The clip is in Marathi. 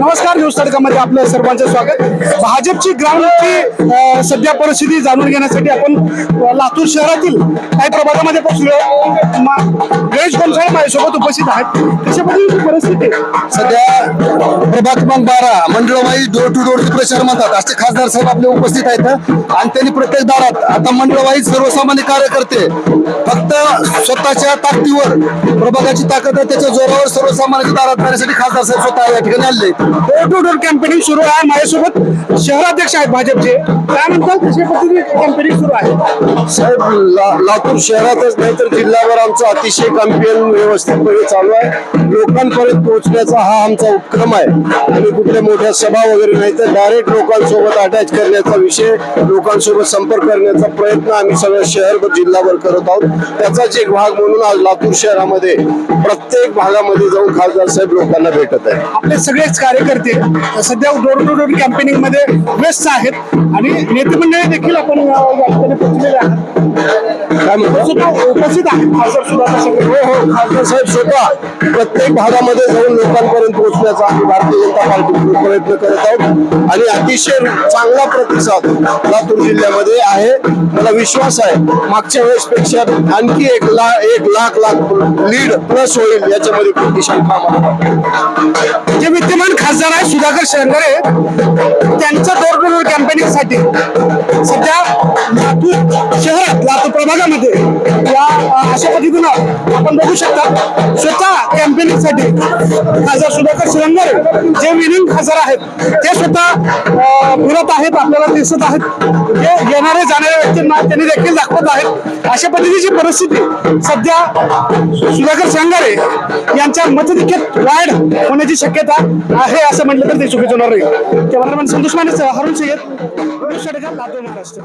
नमस्कार न्यूज तडकामध्ये आपलं सर्वांचं स्वागत. भाजपची ग्राउंडची सध्या परिस्थिती जाणून घेण्यासाठी आपण लातूर शहरातील काही प्रभागामध्ये पोहोचलो गणेश गोंसाळे माझ्यासोबत उपस्थित आहेत. कशा पद्धतीची परिस्थिती सध्या प्रभाग क्रमांक बारा मंडळवाई डोर टू डोर प्रचार म्हणतात. असे खासदार साहेब आपले उपस्थित आहेत. आणि त्यांनी प्रत्येक दारात आता मंडळवाई सर्वसामान्य कार्यकर्ते फक्त स्वतःच्या ताकदीवर प्रभागाची ताकद आहे त्याच्या जोरावर सर्वसामान्याच्या दारात जाण्यासाठी खासदार साहेब स्वतः या ठिकाणी आले डोर टू डोर कॅम्पेनिंग सुरू आहे माझ्यासोबत. शहराध्यक्ष आहेत भाजपचे. म्हणतात कशा पद्धतीने कॅम्पेनिंग सुरू आहे. साहेब ला- लातूर शहरातच नाही तर जिल्ह्यावर आमचं अतिशय कॅम्पेन व्यवस्थितपणे चालू आहे. लोकांपर्यंत पोहोचण्याचा हा आमचा उपक्रम आहे. आणि कुठल्या मोठ्या सभा वगैरे नाही तर डायरेक्ट लोकांसोबत अटॅच करण्याचा विषय लोकांसोबत संपर्क करण्याचा प्रयत्न आम्ही सगळ्या शहरभर जिल्हाभर करत आहोत. त्याचाच एक भाग म्हणून आज लातूर शहरामध्ये प्रत्येक भागामध्ये जाऊन खासदार साहेब लोकांना भेटत आहे आपले सगळेच कार्यकर्ते सध्या डोर टू डोर कॅम्पेनिंगमध्ये व्यस्त आहेत. आणि नेतेमंडळी देखील आपण या ठिकाणी पोहोचलेले आहात. उपस्थित खासदार सगळे हो हो खासदार साहेब स्वतः प्रत्येक भागामध्ये जाऊन लोकांपर्यंत पोहोचण्याचा आम्ही भारतीय जनता पार्टीकडून प्रयत्न करत आहोत. आणि अतिशय चांगला प्रतिसाद लातूर जिल्ह्यामध्ये आहे. मला विश्वास आहे मागच्या वेळेसपेक्षा आणखी एक लाख एक लाख लाख लीड प्लस होईल याच्यामध्ये कोणती शंका मला नाही. जे विद्यमान खासदार आहेत सुधाकर शंकरे त्यांच्या डोर कॅम्पेनिंगसाठी. सध्या शहरात या अशा पद्धतीनं आपण बघू शकता स्वतः कॅम्पेनिंगसाठी खासदार सुधाकर शिरंगारे जे विनिंग खासदार आहेत ते स्वतः फिरत आहेत आपल्याला दिसत आहेत. जे येणारे जाणाऱ्या व्यक्तींना त्यांनी देखील दाखवत आहेत. अशा पद्धतीची परिस्थिती सध्या सुधाकर शिरंगारे यांच्या मतदिक्यात वाढ होण्याची शक्यता आहे असं म्हटलं तर ते चुकीचं होणार नाही. कॅमेरामॅन संतोष माने हरुण सय्यद लातूर महाराष्ट्र.